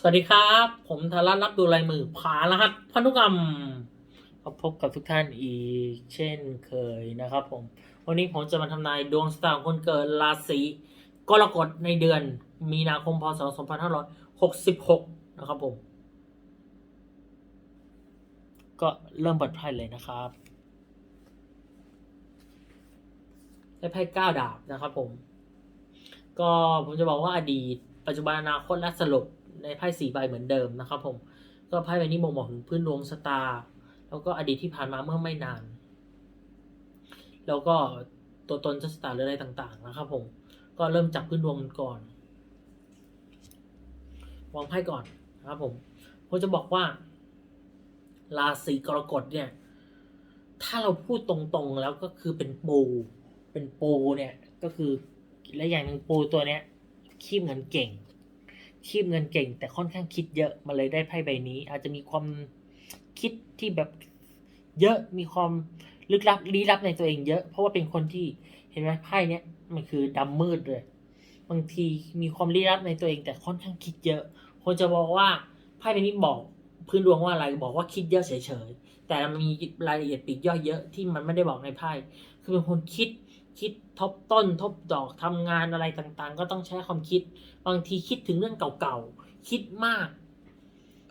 สวัสดีครับ ผมธารัตรับดูลายมือผารหัสพันธุกรรมมาพบกับทุกท่านอีกเช่นเคยนะครับผม วันนี้ผมจะมาทำนายดวงชะตาของคนเกิดราศีกรกฎในเดือนมีนาคมพศ 2566 นะครับผม ก็เริ่มเปิดไพ่เลยนะครับได้ไพ่เก้าดาบนะครับผม ก็ผมจะบอกว่าอดีต ปัจจุบันอนาคตและสรุป ในไพ่สี่ใบเหมือนเดิมนะครับผมก็ไพ่ใบนี้บ่งบอกถึงพื้นดวงชะตาร์แล้วก็อดีตที่ผ่านมาเมื่อไม่นาน แล้วก็ตัวตนชะตาร์หรืออะไรต่างๆนะครับผมก็เริ่มจับพื้นดวงก่อนวางไพ่ก่อนนะครับผมผมจะบอกว่า ราศีกรกฎเนี่ย ถ้าเราพูดตรงๆแล้วก็คือเป็นปูเป็นปูเนี่ยก็คือและอย่างหนึ่งปูตัวเนี้ยคีบเงินเก่ง คีบเงินเก่ง แต่ค่อนข้างคิดเยอะมันเลยได้ไพ่ใบนี้ อาจจะมีความคิดที่แบบเยอะมีความลึกลับลี้ลับในตัวเองเยอะ เพราะว่าเป็นคนที่เห็นไหมไพ่เนี้ยมันคือดำมืดเลย บางทีมีความลี้ลับในตัวเอง แต่ค่อนข้างคิดเยอะ คนจะบอกว่าไพ่ใบนี้บอกพื้นดวงว่าอะไรบอกว่าคิดเยอะเฉยๆแต่มันมีรายละเอียดปีกย่อยเยอะที่มันไม่ได้บอกในไพ่คือเป็นคนคิด คิดทบต้นทบดอกทำงานอะไรต่างๆ ก็ต้องใช้ความคิด บางทีคิดถึงเรื่องเก่าๆ คิดมาก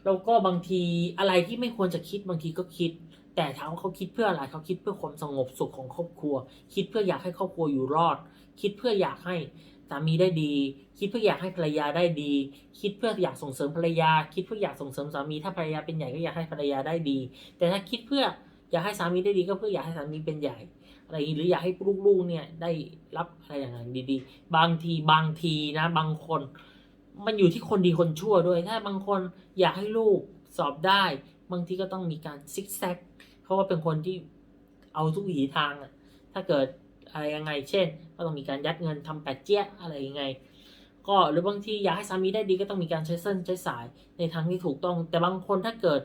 แล้วก็บางทีอะไรที่ไม่ควรจะคิดบางทีก็คิด แต่ถามว่าเขาคิดเพื่ออะไรเขาคิดเพื่อความสงบสุขของครอบครัว คิดเพื่ออยากให้ครอบครัวอยู่รอด คิดเพื่ออยากให้สามีได้ดี คิดเพื่ออยากให้ภรรยาได้ดี คิดเพื่ออยากส่งเสริมภรรยา คิดเพื่ออยากส่งเสริมสามี ถ้าภรรยาเป็นใหญ่ก็อยากให้ภรรยาได้ดี แต่ถ้าคิดเพื่ออยากให้สามีได้ดีก็เพื่ออยากให้สามีเป็นใหญ่ อะไรหรืออยากให้ลูกๆเนี่ยได้รับอะไรอย่างนั้นดีๆ บางทีบางทีนะ บางคน มันอยู่ที่คนดีคนชั่วด้วย ถ้าบางคนอยากให้ลูกสอบได้ บางทีก็ต้องมีการซิกแซกเพราะว่าเป็นคนที่เอาทุกวิถีทางอะถ้าเกิดอะไรยังไง เช่น ก็ต้องมีการยัดเงินทำแปดเจี๊ยะอะไรยังไง ก็หรือบางทีอยากให้สามีได้ดีก็ต้องมีการใช้เส้นใช้สายในทางที่ถูกต้อง แต่บางคนถ้าเกิด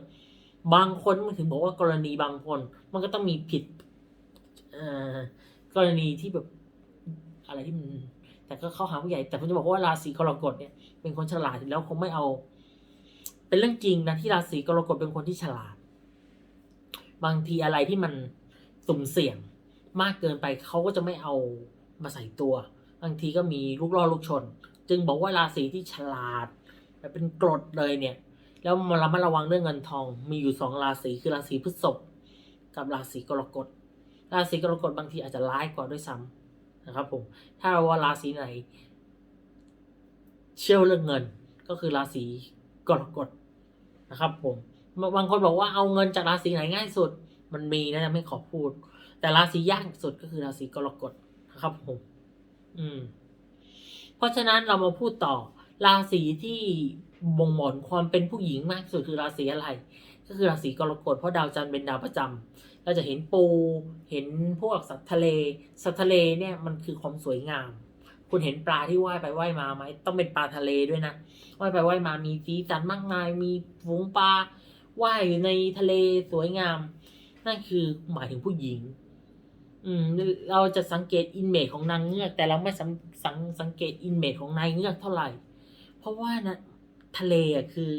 บางคนมันถึงบอกว่ากรณีบางคน มันก็ต้องมีผิด กรณีที่แบบอะไรที่มันแต่ก็เข้าหาผู้ใหญ่ แต่ผมจะบอกว่าราศีกรกฎเนี่ย เป็นคนฉลาดแล้วคงไม่เอา เป็นเรื่องจริงนะที่ราศีกรกฎเป็นคนที่ฉลาด บางทีอะไรที่มันสุ่มเสี่ยงมากเกินไปเขาก็จะไม่เอามาใส่ตัว บางทีก็มีลูกล่อลูกชน จึงบอกว่าราศีที่ฉลาดแบบเป็นกรดเลยเนี่ย แล้วมาระมัดระวังเรื่องเงินทอง มีอยู่สองราศีคือราศีพฤษภกับราศีกรกฎ ราศีกรกฎบางทีอาจจะร้ายกว่าด้วยซ้ำนะครับผมถ้าเราว่าราศีไหน เชื่อเรื่องเงินก็คือราศีกรกฎนะครับผมบางคนบอกว่าเอาเงินจากราศีไหนง่ายสุด มันมีนะไม่ขอพูด แต่ราศียากสุดก็คือราศีกรกฎนะครับผมอืม เพราะฉะนั้นเรามาพูดต่อ ราศีที่บ่งบอกความเป็นผู้หญิงมากสุดคือราศีอะไร ก็คือราศีกรกฎเพราะดาวจันทร์เป็นดาวประจำ เราจะเห็นปู เห็นพวกสัตว์ทะเล สัตว์ทะเลเนี่ยมันคือความสวยงาม คุณเห็นปลาที่ว่ายไปว่ายมาไหมต้องเป็นปลาทะเลด้วยนะว่ายไปว่ายมามีสีสันมากมาย มีฝูงปลาว่ายอยู่ในทะเลสวยงาม นั่นคือหมายถึงผู้หญิง อืม เราจะสังเกตอินเมจของนางเงือก แต่เราไม่สังสังสังเกตอินเมจของนายเงือกเท่าไหร่ เพราะว่านะทะเลอะคือ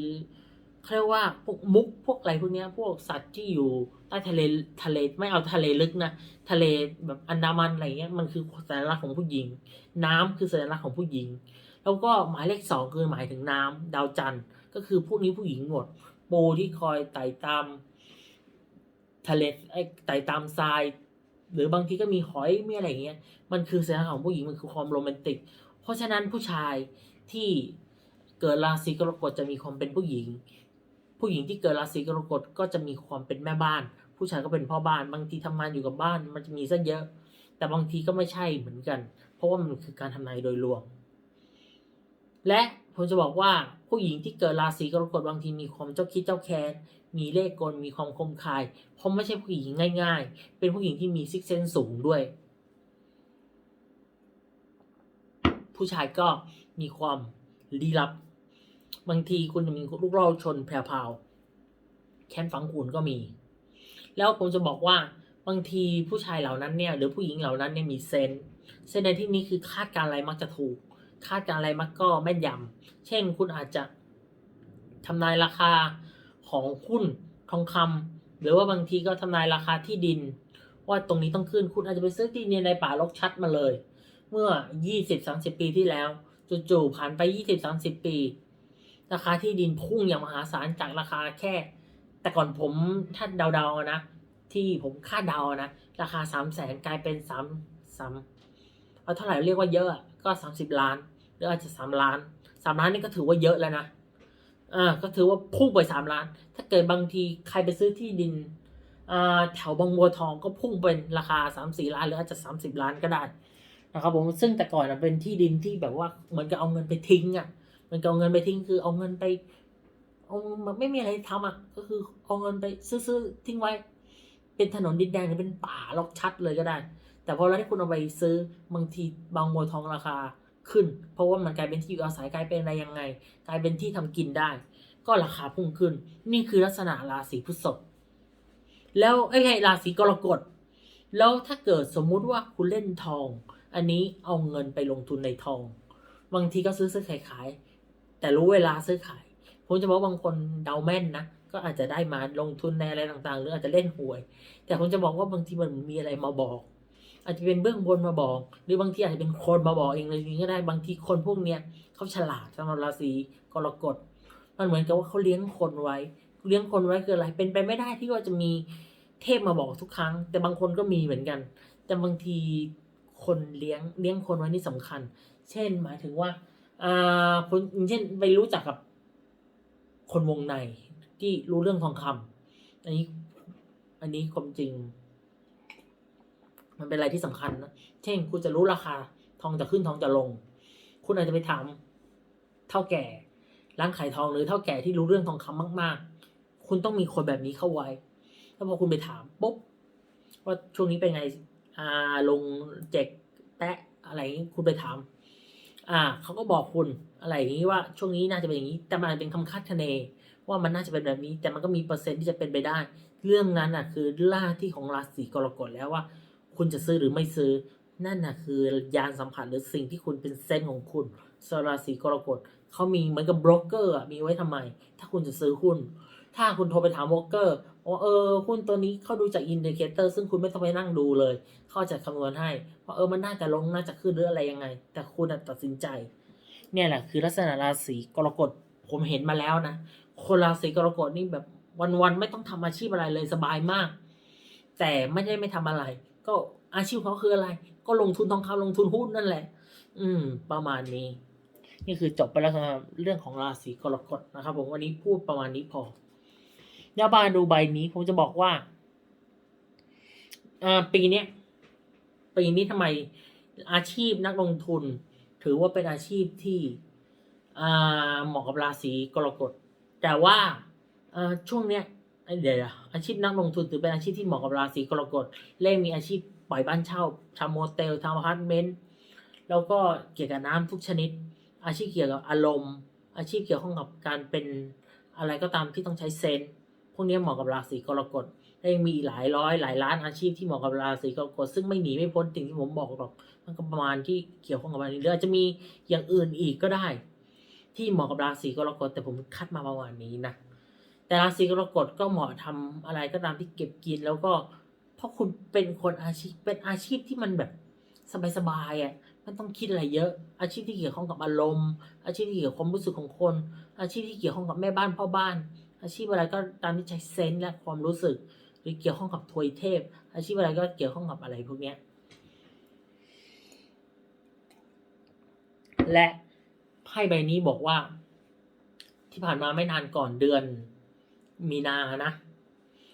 เขาเรียกว่าพวกมุกพวกอะไรพวกนี้พวกสัตว์ที่อยู่ใต้ทะเลทะเลไม่เอาทะเลลึกนะทะเลแบบอันดามันอะไรเงี้ยมันคือสัญลักษณ์ของผู้หญิง น้ำคือสัญลักษณ์ของผู้หญิง แล้วก็หมายเลขสองคือหมายถึงน้ำดาวจันทร์ก็คือพวกนี้ผู้หญิงหมดปูที่คอยไต่ตามทะเลไอ้ไต่ตามทราย หรือบางทีก็มีหอยมีอะไรอย่างเงี้ยมันคือสัญลักษณ์ของผู้หญิงมันคือความโรแมนติก เพราะฉะนั้นผู้ชายที่เกิดราศีกรกฎจะมีความเป็นผู้หญิง ผู้หญิงที่เกิดราศีกรกฎก็จะมีความเป็นแม่บ้าน ผู้ชายก็เป็นพ่อบ้าน บางทีทำงานอยู่กับบ้านมันจะมีซะเยอะ แต่บางทีก็ไม่ใช่เหมือนกัน เพราะว่ามันคือการทำนายโดยรวม และผมจะบอกว่าผู้หญิงที่เกิดราศีกรกฎบางทีมีความเจ้าคิดเจ้าแค้นมีเล่ห์กลมีความคมคาย เพราะไม่ใช่ผู้หญิงง่าย ๆ เป็นผู้หญิงที่มีซิกเซนสูงด้วย ผู้ชายก็มีความลี้ลับ บางทีคุณจะมีลูกเล่าชนแพรวๆแค้นฝังขุนก็มี แล้วผมจะบอกว่าบางทีผู้ชายเหล่านั้นเนี่ยหรือผู้หญิงเหล่านั้นเนี่ยมีเซนเซนในที่นี้คือคาดการณ์อะไรมักจะถูก คาดการณ์อะไรมักก็แม่นยำเช่นคุณอาจจะทำนายราคาของหุ้นทองคำหรือว่าบางทีก็ทำนายราคาที่ดิน ว่าตรงนี้ต้องขึ้นคุณอาจจะไปซื้อที่ดินในป่ารกชัดมาเลย เมื่อ 20-30 ปีที่แล้วจู่ๆผ่านไป 20-30 ปี ราคาที่ดินพุ่งอย่างมหาศาลจากราคาแค่ แต่ก่อนผมถ้าเดาๆนะ ที่ผมคาดเดานะ ราคาสามแสนกลายเป็นสามสามเอาเท่าไหร่เรียกว่าเยอะก็สามสิบล้านหรืออาจจะสามล้านสามล้านนี่ก็ถือว่าเยอะแล้วนะอ่าก็ถือว่าพุ่งไปสามล้าน ถ้าเกิดบางทีใครไปซื้อที่ดินอ่าแถวบางบัวทองก็พุ่งเป็นราคาสามสี่ล้านหรืออาจจะสามสิบล้านก็ได้นะครับผมซึ่งแต่ก่อนเป็นที่ดินที่แบบว่าเหมือนกับเอาเงินไปทิ้งอะ มันก็เอาเงินไปทิ้งคือเอาเงินไปเอาไม่มีอะไรทำอะ ก็คือเอาเงินไปซื้อๆทิ้งไว้ เป็นถนนดินแดงหรือเป็นป่าลกชัดเลยก็ได้ แต่พอเราที่คุณเอาไปซื้อบางทีบางบัวทองราคาขึ้น เพราะว่ามันกลายเป็นที่อยู่อาศัยกลายเป็นอะไรยังไง กลายเป็นที่ทำกินได้ ก็ราคาพุ่งขึ้น นี่คือลักษณะราศีพฤษภแล้วไอ้ไงราศีกรกฎแล้วถ้าเกิดสมมุติว่าคุณเล่นทอง อันนี้เอาเงินไปลงทุนในทอง บางทีก็ซื้อซื้อขายขาย แต่รู้เวลาซื้อขาย ผมจะบอกบางคนเดาแม่นนะ ก็อาจจะได้มาลงทุนในอะไรต่างๆ หรืออาจจะเล่นหวย แต่ผมจะบอกว่าบางทีมันมีอะไรมาบอก อาจจะเป็นเบื้องบนมาบอก หรือบางทีอาจจะเป็นคนมาบอกเองเลยจริงก็ได้ บางทีคนพวกเนี้ยเขาฉลาดสำหรับราศีกรกฎ มันเหมือนกับว่าเขาเลี้ยงคนไว้ เลี้ยงคนไว้คืออะไร เป็นไปไม่ได้ที่ว่าจะมีเทพมาบอกทุกครั้ง แต่บางคนก็มีเหมือนกัน แต่บางทีคนเลี้ยงเลี้ยงคนไว้นี่สำคัญ เช่น หมายถึงว่า อ่าคนเช่นไปรู้จักกับคนวงในที่รู้เรื่องทองคำอันนี้ อันนี้ความจริง มันเป็นอะไรที่สำคัญนะ เช่น คุณจะรู้ราคา ทองจะขึ้นทองจะลง คุณอาจจะไปถามเท่าแก่ ร้านขายทองหรือเท่าแก่ที่รู้เรื่องทองคำมาก ๆ คุณต้องมีคนแบบนี้เข้าไว้ แล้วพอคุณไปถามปุ๊บว่าช่วงนี้เป็นไง อ่าลงเจกแตะอะไรนี้คุณไปถาม อ่าเขาก็บอกคุณอะไรอย่างนี้ว่าช่วงนี้น่าจะเป็นอย่างนี้ แต่มันเป็นคำคาดคะเน ว่ามันน่าจะเป็นแบบนี้ แต่มันก็มีเปอร์เซ็นต์ที่จะเป็นไปได้ เรื่องนั้นอะคือหน้าที่ของราศีกรกฎแล้วว่า คุณจะซื้อหรือไม่ซื้อ นั่นน่ะคือยานสัมผัสหรือสิ่งที่คุณเป็นเซนของคุณสรราศีกรกฎเขามีเหมือนกับโบรกเกอร์อะมีไว้ทำไม ถ้าคุณจะซื้อหุ้น ถ้าคุณโทรไปถามโบรกเกอร์ ว่าเออหุ้นตัวนี้เขาดูจากอินดิเคเตอร์ซึ่งคุณไม่ต้องไปนั่งดูเลย เขาจะคำนวณให้ว่าเออมันน่าจะลงน่าจะขึ้นหรืออะไรยังไง แต่คุณตัดสินใจ เนี่ยแหละคือลักษณะราศีกรกฎผมเห็นมาแล้วนะ คนราศีกรกฎนี่แบบวันๆไม่ต้องทำอาชีพอะไรเลยสบายมาก แต่ไม่ได้ไม่ทำอะไร ก็อาชีพเขาคืออะไร ก็ลงทุนทองคำลงทุนหุ้นนั่นแหละ อืม ประมาณนี้ นี่คือจบไปแล้วสำหรับเรื่องของราศีกรกฎนะครับ ผมวันนี้พูดประมาณนี้พอ ยาบาดูใบนี้ผมจะบอกว่าปีนี้ปีนี้ทำไมอาชีพนักลงทุน ถือว่าเป็นอาชีพที่เหมาะกับราศีกรกฎ แต่ว่าช่วงเนี้ยเดี๋ยวอาชีพนักลงทุนถือเป็นอาชีพที่เหมาะกับราศีกรกฎเล่มีอาชีพปล่อยบ้านเช่าทำโมเตลทำอพาร์ตเมนต์แล้วก็เกี่ยวกับน้ำทุกชนิด อาชีพเกี่ยวกับอารมณ์ อาชีพเกี่ยวข้องกับการเป็นอะไรก็ตามที่ต้องใช้เซนส์ พวกนี้เหมาะกับราศีกรกฎและยังมีหลายร้อยหลายล้านอาชีพที่เหมาะกับราศีกรกฎซึ่งไม่หนีไม่พ้นสิ่งที่ผมบอกหรอกมันก็ประมาณที่เกี่ยวข้องกับมันนี้หรืออาจจะมีอย่างอื่นอีกก็ได้ ที่เหมาะกับราศีกรกฎแต่ผมคัดมาประมาณนี้นะแต่ราศีกรกฎก็เหมาะทำอะไรก็ตามที่เก็บกินแล้วก็เพราะคุณเป็นคนอาชีพเป็นอาชีพที่มันแบบสบายๆอะไม่ต้องคิดอะไรเยอะ อาชีพที่เกี่ยวข้องกับอารมณ์ อาชีพที่เกี่ยวกับความรู้สึกของคน อาชีพที่เกี่ยวข้องกับแม่บ้านพ่อบ้าน อาชีพอะไรก็ตามที่ใช้เซนส์และความรู้สึก หรือเกี่ยวข้องกับทวยเทพ อาชีพอะไรก็เกี่ยวข้องกับอะไรพวกเนี้ยและไพ่ใบนี้บอกว่า ที่ผ่านมาไม่นานก่อนเดือนมีนานะ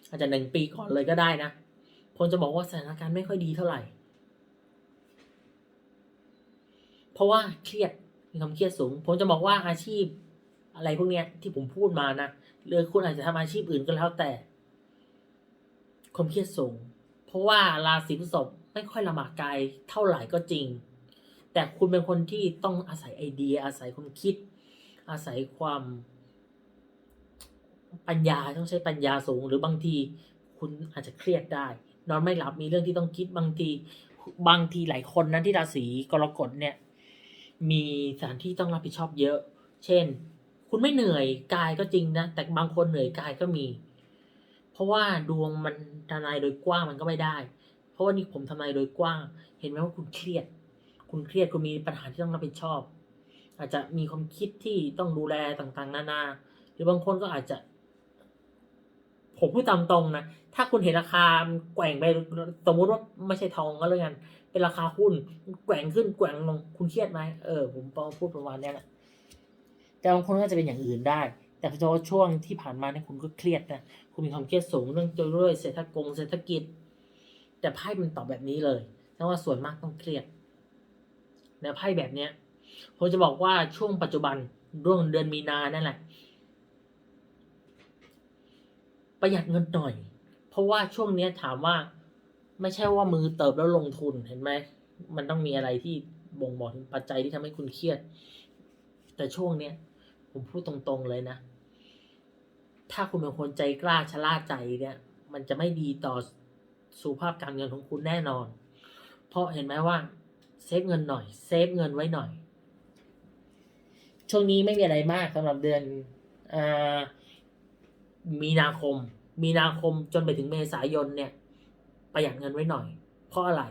อาจจะหนึ่งปีก่อนเลยก็ได้นะผมจะบอกว่าสถานการณ์ไม่ค่อยดีเท่าไหร่ เพราะว่าเครียดมีความเครียดสูงผมจะบอกว่าอาชีพอะไรพวกเนี้ยที่ผมพูดมานะ หรือคุณอาจจะทำอาชีพอื่นก็แล้วแต่ความเครียดสูง เพราะว่าราศีพฤษภไม่ค่อยลำบากกายเท่าไหร่ก็จริง แต่คุณเป็นคนที่ต้องอาศัยไอเดีย อาศัยความคิด อาศัยความปัญญาต้องใช้ปัญญาสูง หรือบางทีคุณอาจจะเครียดได้ นอนไม่หลับมีเรื่องที่ต้องคิดบางทีบางทีหลายคนนะที่ราศีกรกฎเนี่ย มีสถานที่ต้องรับผิดชอบเยอะ เช่น คุณไม่เหนื่อยกายก็จริงนะ แต่บางคนเหนื่อยกายก็มี เพราะว่าดวงมันทำนายโดยกว้างมันก็ไม่ได้ เพราะว่านี่ผมทำนายโดยกว้าง เห็นไหมว่าคุณเครียด คุณเครียดคุณมีปัญหาที่ต้องรับผิดชอบ อาจจะมีความคิดที่ต้องดูแลต่างๆ นานา หรือบางคนก็อาจจะ ผมพูดตามตรงนะ ถ้าคุณเห็นราคาแกว่งไปสมมติว่าไม่ใช่ทองก็แล้วกัน เป็นราคาหุ้นแกว่งขึ้นแกว่งลงคุณเครียดไหมเออผมพูดประมาณนี้แหละ แต่บางคนก็จะเป็นอย่างอื่นได้ แต่เฉพาะช่วงที่ผ่านมาเนี่ยคุณก็เครียดนะคุณมีความเครียดสูงเรื่องด้วยเศรษฐกงเศรษฐกิจ แต่ไพ่มันตอบแบบนี้เลยนะว่าส่วนมากต้องเครียดในไพ่แบบเนี้ยผมจะบอกว่าช่วงปัจจุบันร่วงเดือนมีนานั่นแหละ ประหยัดเงินหน่อย เพราะว่าช่วงเนี้ยถามว่าไม่ใช่ว่ามือเติบแล้วลงทุนเห็นไหมมันต้องมีอะไรที่บ่งบอกถึงปัจจัยที่ทำให้คุณเครียด แต่ช่วงเนี้ย ผมพูดตรงๆเลยนะ ถ้าคุณเป็นคนใจกล้าชะล่าใจเนี่ย มันจะไม่ดีต่อสุภาพการเงินของคุณแน่นอน เพราะเห็นไหมว่าเซฟเงินหน่อย เซฟเงินไว้หน่อย ช่วงนี้ไม่มีอะไรมากสำหรับเดือนอมีนาคม มีนาคมจนไปถึงเมษายนเนี่ย ประหยัดเงินไว้หน่อย เพราะอะไร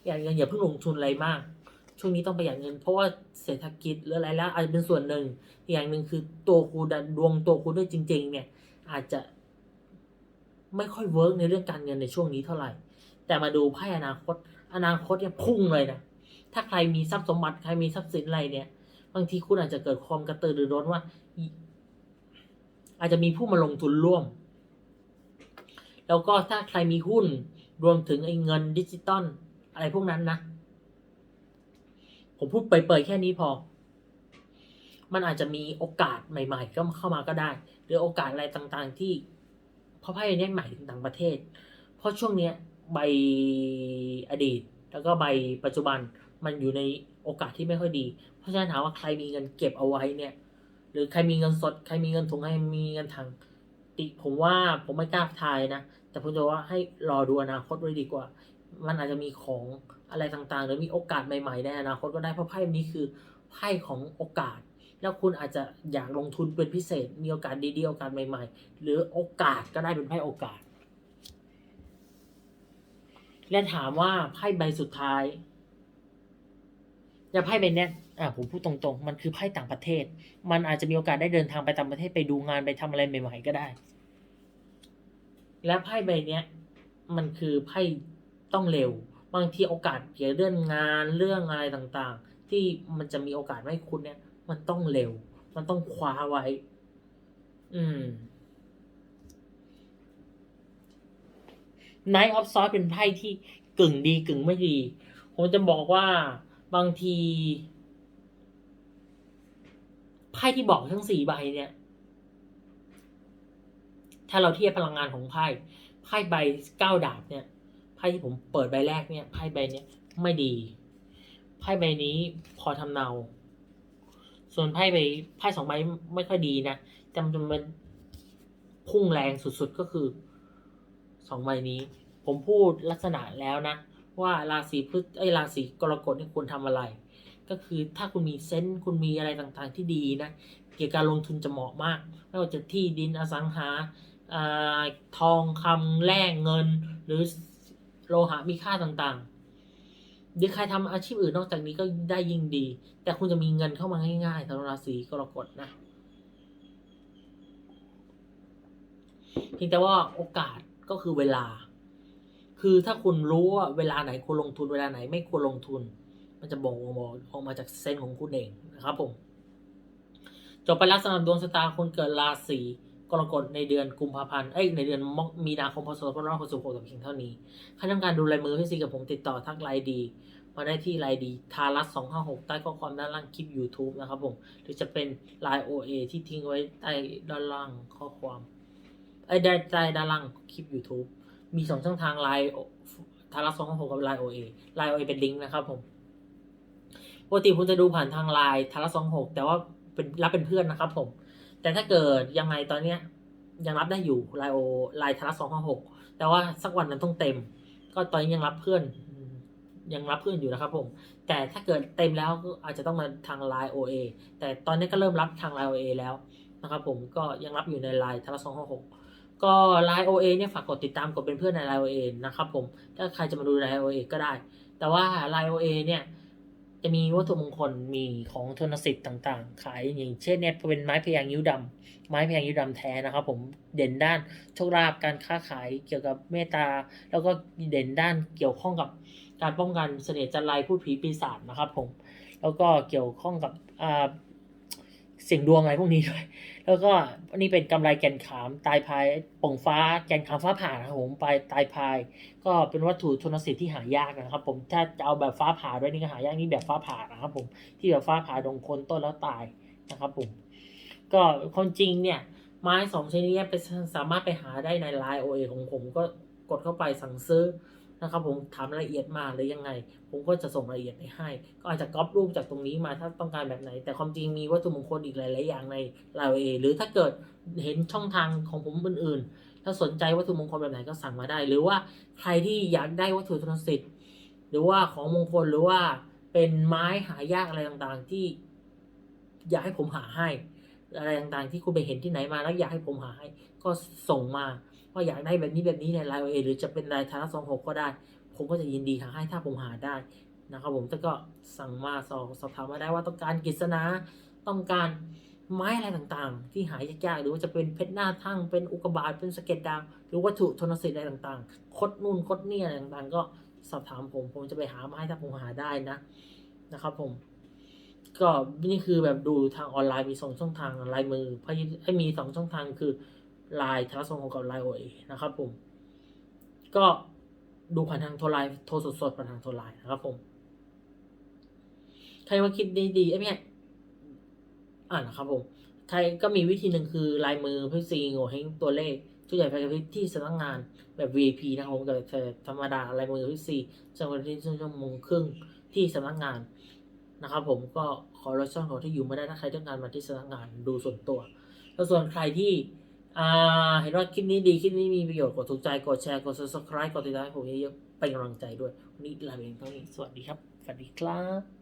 ประหยัดเงินอย่าเพิ่งลงทุนอะไรมาก ช่วงนี้ต้องประหยัดเงิน เพราะว่าเศรษฐกิจหรืออะไรแล้วอาจจะเป็นส่วนหนึ่งอีกอย่างหนึ่งคือตัวคุณดันดวงตัวคุณด้วยจริง ๆ เนี่ย อาจจะไม่ค่อยเวิร์กในเรื่องการเงินในช่วงนี้เท่าไหร่ แต่มาดูไพ่อนาคต อนาคตเนี่ยพุ่งเลยนะ ถ้าใครมีทรัพย์สมบัติใครมีทรัพย์สินอะไรเนี่ย บางทีคุณอาจจะเกิดความกระตือรือร้นว่า อาจจะมีผู้มาลงทุนร่วม แล้วก็ถ้าใครมีหุ้นรวมถึงไอ้เงินดิจิตอลอะไรพวกนั้นนะ ผมพูดเปิดๆแค่นี้พอ มันอาจจะมีโอกาสใหม่ ๆ ก็เข้ามาก็ได้ หรือโอกาสอะไรต่างๆที่เพราะไพ่เนี่ยหมายถึงต่างประเทศ เพราะช่วงเนี้ยใบอดีต แล้วก็ใบปัจจุบันมันอยู่ในโอกาสที่ไม่ค่อยดี เพราะฉะนั้นถามว่าใครมีเงินเก็บเอาไว้เนี่ย หรือใครมีเงินสด ใครมีเงินถุงใครมีเงินถังติผมว่าผมไม่กล้าทายนะ แต่ผมจะว่าให้รอดูอนาคตไว้ดีกว่า มันอาจจะมีของ อะไรต่างๆ หรือมีโอกาสใหม่ๆในอนาคตก็ได้เพราะไพ่นี้คือไพ่ของโอกาส แล้วคุณอาจจะอยากลงทุนเป็นพิเศษ มีโอกาสดีๆโอกาสใหม่ ๆ หรือโอกาสก็ได้เป็นไพ่โอกาส และถามว่าไพ่ใบสุดท้ายจะไพ่ใบเนี้ยอ่าผมพูดตรงๆ มันคือไพ่ต่างประเทศ มันอาจจะมีโอกาสได้เดินทางไปต่างประเทศไปดูงานไปทำอะไรใหม่ ๆ ก็ได้ และไพ่ใบเนี้ย มันคือไพ่ต้องเร็ว บางทีโอกาสเกี่ยวเรื่องงานเรื่องอะไรต่างๆ ที่มันจะมีโอกาสให้คุณเนี่ย มันต้องเร็ว มันต้องคว้าไว้ อืม Night of Swords เป็นไพ่ที่กึ่งดีกึ่งไม่ดี ผมจะบอกว่าบางทีไพ่ที่บอกทั้งสี่ใบเนี่ย ถ้าเราเทียบพลังงานของไพ่ไพ่ใบเก้าดาบเนี่ย ไพ่ที่ผมเปิดใบแรกเนี่ยไพ่ใบเนี้ยไม่ดีไพ่ใบนี้พอทำเนา ส่วนไพ่ใบไพ่สองใบไม่ค่อยดีนะแต่มันมันพุ่งแรงสุดๆก็คือสองใบนี้ ผมพูดลักษณะแล้วนะ ว่าราศีพฤษไอ้ราศีกรกฎนี่ควรทำอะไร ก็คือถ้าคุณมีเซนส์คุณมีอะไรต่างๆที่ดีนะเกี่ยวกับการลงทุนจะเหมาะมากไม่ว่าจะที่ดินอสังหาอาทองคำแร่เงินหรือ โลหะมีค่าต่างๆ หรือใครทำอาชีพอื่นนอกจากนี้ก็ได้ยิ่งดี แต่คุณจะมีเงินเข้ามาง่ายๆสำหรับราศีกรกฎนะเพียงแต่ว่าโอกาสก็คือเวลา คือถ้าคุณรู้ว่าเวลาไหนควรลงทุนเวลาไหนไม่ควรลงทุน มันจะบ่งบอกออกมาจากเซนของคุณเองนะครับผมจบไปแล้วสำหรับดวงชะตาคนเกิดราศี กรกฎในเดือนกุมภาพันธ์ เอ้ย ในเดือนมกมีนาคมพศ2566แต่เพียงเท่านี้ใครต้องการดูลายมือพี่ซีกับผมติดต่อทักไลน์ดี มาได้ที่ไลน์ดีทารัส256 ใต้ข้อความด้านล่างคลิป YouTube นะครับผม หรือจะเป็นไลน์ OA ที่ทิ้งไว้ใต้ด้านล่างข้อความ ไอ้ยได้ใต้ด้านล่างคลิป YouTube มีสองช่องทางไลน์ทารัส256กับไลน์ OA ไลน์ OA เป็นลิงก์นะครับผม ปกติคุณจะดูผ่านทางไลน์ทารัส26แต่ว่าเป็นรับเป็นเพื่อนนะครับผม แต่ถ้าเกิดยังไงตอนเนี้ยยังรับได้อยู่ไลโอไลทารัส256แต่ว่าสักวันนั้นต้องเต็ม ก็ตอนนี้ยังรับเพื่อนยังรับเพื่อนอยู่นะครับผม แต่ถ้าเกิดเต็มแล้วก็อาจจะต้องมาทางไลน์ OA แต่ตอนนี้ก็เริ่มรับทางไลน์ OA แล้วนะครับผมก็ยังรับอยู่ในไลน์ทาร์สองห้าหกก็ไลน์โอเเนี่ยฝากกดติดตามกดเป็นเพื่อนในไลน์โอเนะครับผมถ้าใครจะมาดูไลน์โอเก็ได้ แต่ว่าไลน์โอเเนี่ย จะมีวัตถุมงคลมีของทนสิทธิ์ต่างๆ ขายอย่างเช่นเนี่ยเป็นไม้พยางยิ้วดำไม้พยางยิ้วดำแท้นะครับ ผมเด่นด้านโชคลาภการค้าขายเกี่ยวกับเมตตา แล้วก็เด่นด้านเกี่ยวข้องกับการป้องกันเสน่ห์จันไรผู้ผีปีศาจนะครับ ผม แล้วก็เกี่ยวข้องกับอ่า เสียงดวงอะไรพวกนี้ด้วย แล้วก็นนี้เป็นกำไรแก่นขามตายพายป่งฟ้าแก่นขามฟ้าผ่านะครับผมไปตายพาย ก็เป็นวัตถุทนสิทธิ์ที่หายากนะครับ ผมถ้าจะเอาแบบฟ้าผ่าด้วยนี่ก็หายากนี่แบบฟ้าผ่านะครับ ผมที่แบบฟ้าผ่าดงคนต้นแล้วตายนะครับ ผม ก็คนจริงเนี่ยไม้สองชนิดนี้ไปสามารถไปหาได้ในไลน์โอเอของผมก็กดเข้าไปสั่งซื้อ นะครับผมถามรายละเอียดมาหรือยังไง ผมก็จะส่งรายละเอียดไปให้ ก็อาจจะก๊อปรูปจากตรงนี้มาถ้าต้องการแบบไหน แต่ความจริงมีวัตถุมงคลอีกหลายๆอย่างในลน์โอเอหรือถ้าเกิดเห็นช่องทางของผมอื่นๆ ถ้าสนใจวัตถุมงคลแบบไหนก็สั่งมาได้ หรือว่าใครที่อยากได้วัตถุทนสิทธิ์หรือว่าของมงคลหรือว่าเป็นไม้หายากอะไรต่างๆที่ อยากให้ผมหาให้ อะไรต่างๆที่คุณไปเห็นที่ไหนมาแล้วอยากให้ผมหาให้ ก็ส่งมา ว่าอยากได้แบบนี้แบบนี้ในไลน์เอหรือจะเป็นไลน์ทาร์สองหกก็ได้ ผมก็จะยินดีหาให้ถ้าผมหาได้นะครับผมแต่ก็สั่งมาสอบสอบถามมาได้ว่าต้องการกฤษณาต้องการไม้อะไรต่างๆ ที่หายากๆหรือว่าจะเป็นเพชรหน้าทั่งเป็นอุกบาตเป็นสะเก็ดดาวหรือวัตถุทนสิทธิ์อะไรต่างๆ คดนู่นคดนี่อะไรต่างๆ ก็สอบถามผมผมจะไปหามาให้ถ้าผมหาได้นะนะครับผม ก็นี่คือแบบดูทางออนไลน์มีสองช่องทางลายมือพาให้มีสองช่องทางคือ ไลน์ทร์สองกับไลน์โอเอนะครับผม ก็ดูผ่านทางโทรไลน์โทรสดๆผ่านทางโทรไลน์นะครับผม ใครว่าคิดดีๆไอ้เนี่ยอ่านนะครับผมใครก็มีวิธีหนึ่งคือลายมือพี่ซีโง่เฮงตัวเลขทุกอย่างไปกับที่สำนักงานแบบ VIP นะครับผมกับธรรมดาลายมือพี่ซีจังหวัดที่ชั่วโมงครึ่งที่สำนักงานนะครับผมก็ขอรช่องของที่อยู่มาได้ถ้าใครต้องการมาที่สำนักงานดูส่วนตัว แล้วส่วนใครที่ เห็นว่าคลิปนี้ดี คลิปนี้มีประโยชน์ กดถูกใจ กดแชร์ กด subscribe กดติดตามให้ผมเยอะๆเป็นกำลังใจด้วย วันนี้ลาไปเองเท่านี้ สวัสดีครับ สวัสดีครับ